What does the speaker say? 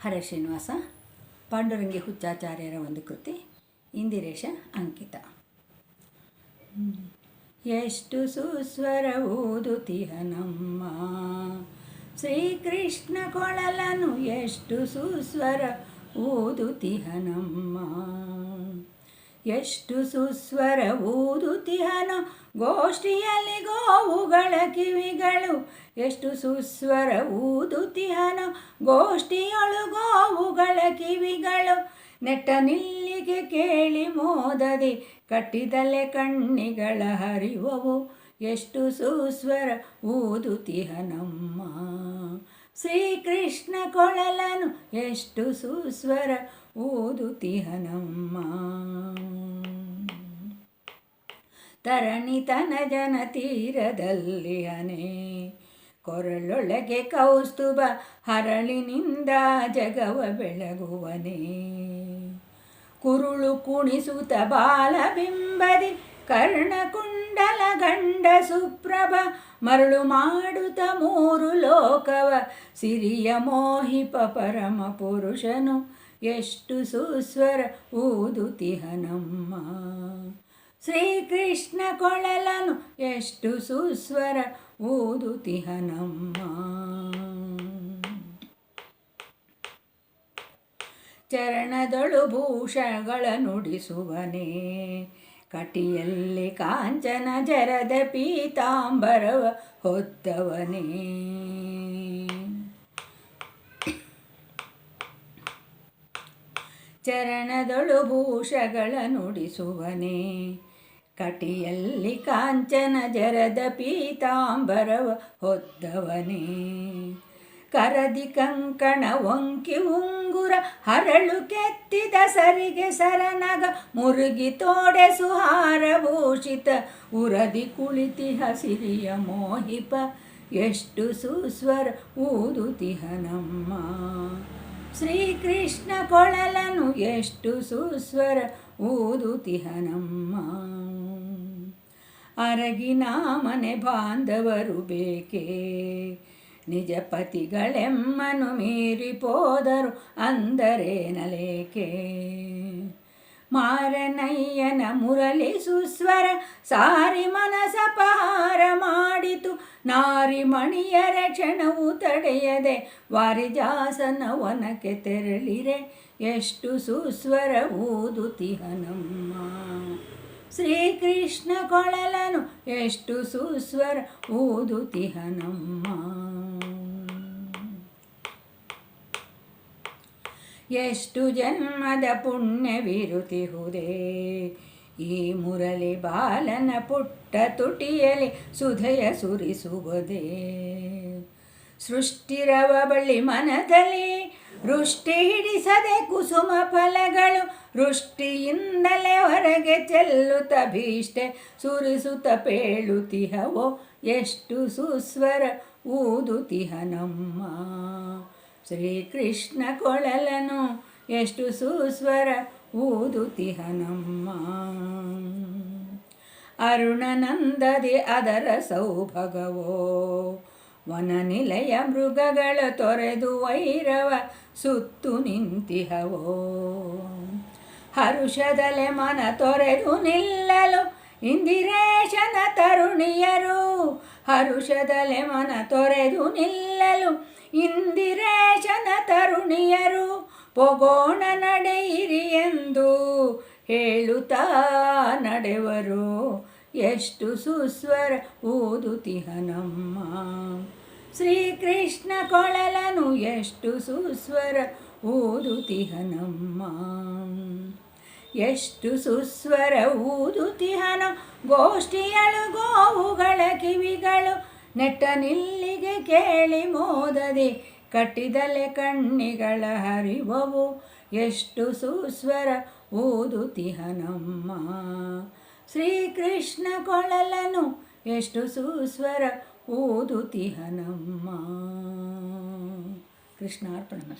ಹರೇ ಶ್ರೀನಿವಾಸ ಪಾಂಡುರಂಗಿ ಹುಚ್ಚಾಚಾರ್ಯರ ಒಂದು ಕೃತಿ, ಇಂದಿರೇಶ ಅಂಕಿತ. ಎಷ್ಟು ಸುಸ್ವರ ಊದುತಿಹನಮ್ಮ ಶ್ರೀಕೃಷ್ಣ ಕೊಳಲನು ಎಷ್ಟು ಸುಸ್ವರ ಊದುತಿಹ ನಮ್ಮ ಎಷ್ಟು ಸುಸ್ವರ ಊದುತಿಹನು ಗೋಷ್ಠಿಯಲ್ಲಿ ಗೋವುಗಳ ಕಿವಿಗಳು. ಎಷ್ಟು ಸುಸ್ವರ ಊದುತಿಹನು ಗೋಷ್ಠಿಯೊಳು ಗೋವುಗಳ ಕಿವಿಗಳು. ನೆಟ್ಟ ನಿಲ್ಲಿಗೆ ಕೇಳಿ ಮೋದದಿ, ಕಟ್ಟಿದಲೆ ಕಣ್ಣಿಗಳ ಹರಿವವು. ಎಷ್ಟು ಸುಸ್ವರ ಊದುತಿಹ ನಮ್ಮ ಶ್ರೀಕೃಷ್ಣ ಕೊಳಲನು ಎಷ್ಟು ಸುಸ್ವರ ಓದುತಿಹನಮ್ಮ ತರಣಿತನ ಜನ ತೀರದಲ್ಲಿ ಹನೇ ಕೊರಳೊಳಗೆ ಕೌಸ್ತುಭ ಹರಳಿನಿಂದ ಜಗವ ಬೆಳಗುವನೇ. ಕುರುಳು ಕುಣಿಸುತ್ತ ಬಾಲಬಿಂಬದಿ ಕರ್ಣಕುಂಡಲ ಗಂಡ ಸುಪ್ರಭ ಮರಳು ಮಾಡುತ್ತ ಮೂರು ಲೋಕವ. ಸಿರಿಯ ಮೋಹಿಪ ಪರಮ ಪುರುಷನು ಎಷ್ಟು ಸುಸ್ವರ ಊದುತಿಹನಮ್ಮ ಶ್ರೀ ಶ್ರೀಕೃಷ್ಣ ಕೊಳಲನು ಎಷ್ಟು ಸುಸ್ವರ ಊದುತಿಹನಮ್ಮ ಚರಣದೊಳು ಭೂಷಗಳ ನುಡಿಸುವನೇ. ಕಟಿಯಲ್ಲಿ ಕಾಂಚನ ಜರದ ಪೀತಾಂಬರವ ಹೊತ್ತವನೇ. ಚರಣದೊಳು ಭೂಷಗಳ ನುಡಿಸುವನೇ. ಕಟಿಯಲ್ಲಿ ಕಾಂಚನ ಜರದ ಪೀತಾಂಬರವ ಹೊದ್ದವನೇ ಕರದಿ ಕಂಕಣ ಒಂಕಿ ಉಂಗುರ ಹರಳು ಕೆತ್ತಿದ ಸರಿಗೆ ಸರನಗ ಮುರುಗಿ ತೋಡೆ ಸುಹಾರ ಭೂಷಿತ ಉರದಿ ಕುಳಿತಿ ಹಸಿರಿಯ ಮೋಹಿಪ ಎಷ್ಟು ಸುಸ್ವರ ಊದುತಿಹ ನಮ್ಮ. ಶ್ರೀಕೃಷ್ಣ ಕೊಳಲನು ಎಷ್ಟು ಸುಸ್ವರ ಊದುತಿಹ ನಮ್ಮ. ಅರಗಿನ ಮನೆ ಬಾಂಧವರು ಬೇಕೇ? ನಿಜ ಪತಿಗಳೆಮ್ಮನು ಮೀರಿ ಪೋದರು ಅಂದರೆ ನಲೇಕೆ? ಮಾರನಯ್ಯನ ಮುರಳಿ ಸುಸ್ವರ ಸಾರಿ ಮನಸಪಹಾರ ಮಾಡಿತು. ನಾರಿ ಮಣಿಯರ ಕ್ಷಣವು ತಡೆಯದೆ ವಾರಿಜಾಸನ ವನಕ್ಕೆ ತೆರಳಿರೆ. ಎಷ್ಟು ಸುಸ್ವರ ಊದುತಿಹನಮ್ಮ ಶ್ರೀಕೃಷ್ಣ ಕೊಳಲನು ಎಷ್ಟು ಸುಸ್ವರ ಊದುತಿಹ ನಮ್ಮ ಎಷ್ಟು ಜನ್ಮದ ಪುಣ್ಯವಿರುತಿಹುದೇ ಈ ಮುರಳಿ ಬಾಲನ ಪುಟ್ಟ ತುಟಿಯಲಿ ಸುಧಯ ಸುರಿಸುವುದೇ. ಸೃಷ್ಟಿರವ ಬಳ್ಳಿ ಮನದಲ್ಲಿ ವೃಷ್ಟಿ ಹಿಡಿಸದೆ ಕುಸುಮ ಫಲಗಳು ವೃಷ್ಟಿಯಿಂದಲೇ ಹೊರಗೆ ಚೆಲ್ಲುತ್ತ ಭೀಷ್ಟೆ ಸುರಿಸುತ್ತ ಪೇಳುತಿಹವೋ. ಎಷ್ಟು ಸುಸ್ವರ ಊದುತಿಹ ನಮ್ಮ ಶ್ರೀಕೃಷ್ಣ ಕೊಳಲನು ಎಷ್ಟು ಸುಸ್ವರ ಊದುತಿಹನಮ್ಮ ಅರುಣನಂದದಿ ಅದರ ಸೌಭಗವೋ ವನ ನಿಲಯ ಮೃಗಗಳ ತೊರೆದು ವೈರವ ಸುತ್ತು ನಿಂತಿಹವೋ. ಹರುಷದಲೆ ಮನ ತೊರೆದು ನಿಲ್ಲಲು ಇಂದಿರೇಶನ ತರುಣಿಯರು ಹರುಷದಲೆ ಮನ ತೊರೆದು ನಿಲ್ಲಲು. ಇಂದಿರೇಶನ ತರುಣಿಯರು, ಪೊಗೋಣ ನಡೆಯಿರಿ ಎಂದು ಹೇಳುತ್ತಾ ನಡೆವರು. ಎಷ್ಟು ಸುಸ್ವರ ಊದುತಿಹನಮ್ಮ ಶ್ರೀಕೃಷ್ಣ ಕೊಳಲನು, ಎಷ್ಟು ಸುಸ್ವರ ಓದು ನಮ್ಮ ಎಷ್ಟು ಸುಸ್ವರ ಊದುತಿಹನ ಗೋಷ್ಠಿಯಳು ಗೋವುಗಳ ಕಿವಿಗಳು, ನೆಟ್ಟ ನಿಲ್ಲಿಗೆ ಕೇಳಿ ಮೋದದೆ, ಕಟ್ಟಿದಲೆ ಕಣ್ಣಿಗಳ ಹರಿವವು, ಎಷ್ಟು ಸುಸ್ವರ ಊದುತಿಹನಮ್ಮ ಶ್ರೀಕೃಷ್ಣ ಕೊಳಲನು, ಎಷ್ಟು ಸುಸ್ವರ ಊದುತಿಹನಮ್ಮ ಕೃಷ್ಣಾರ್ಪಣಮಸ್ತು. ಕೃಷ್ಣಾರ್ಪಣ